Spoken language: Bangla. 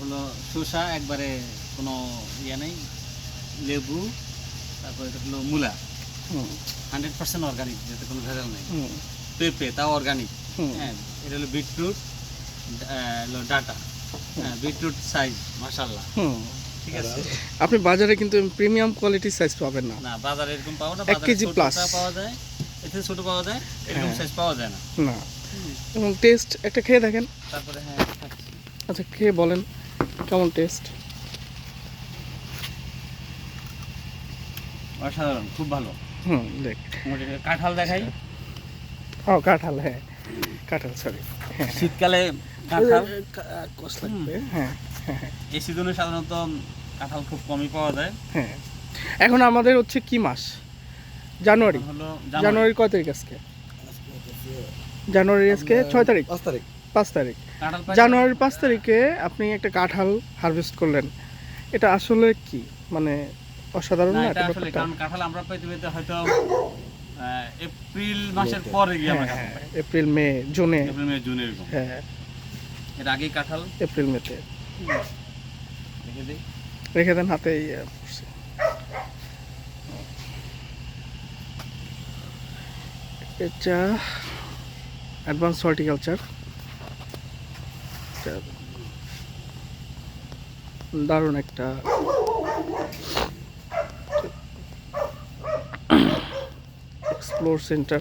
হলো শসা একবারে কোনো ইয়ে নেই লেবু তারপর এটা হলো মূলা। হুম। হান্ড্রেড পার্সেন্ট অর্গানিক যাতে কোনো ভেজাল নেই। পেঁপে তাও অর্গানিক। হ্যাঁ এটা হলো বিটরুট হলো ডাটা। হ্যাঁ বিটরুট সাইজ মাশাল্লাহ হুম। ঠিক আছে? আপনি বাজারে কিন্তু প্রিমিয়াম কোয়ালিটির সাইজ পাবেন না। না বাজারে এরকম পাওয়া না এক কেজি plus। পাওয়া যায় এতে ছোট পাওয়া যায় এরকম হ্যাঁ। সাইজ পাওয়া যায় না। না। এবং টেস্ট একটা খেয়ে দেখেন। তারপরে হ্যাঁ। আচ্ছা খেয়ে বলেন। কেমন টেস্ট অসাধারণ খুব ভালো। হুম দেখ। কাঁঠাল দেখাই। ও কাঁঠাল হ্যাঁ। কাঁঠাল সরি হ্যাঁ। শীতকালে কাঁঠাল কষ লাগবে। হ্যাঁ এই সিজনে সাধারণত কাঁঠাল খুব কমই পাওয়া যায়। হ্যাঁ। এখন আমাদের হচ্ছে কি মাস? জানুয়ারি। জানুয়ারির কয় তারিখ আজকে? জানুয়ারি আজকে ছয় তারিখ। পাঁচ তারিখ। পাঁচ তারিখ। জানুয়ারির পাঁচ তারিখে আপনি একটা কাঁঠাল হারভেস্ট করলেন। এটা আসলে কি? মানে অসাধারণ না এটা আসলে কারণ কাঁঠাল আমরা পাইতে হয়তো এপ্রিল মাসের পরে গিয়ে আমরা হ্যাঁ এপ্রিল মে জুনে। এপ্রিল মে জুন এরকম। হ্যাঁ। এর আগেই কাঁঠাল। এপ্রিল মেতে দেখে দিই। রেখে দেন হাতে ইয়ে এটা অ্যাডভান্স হর্টিকালচার দারুণ একটা এক্সপ্লোর সেন্টার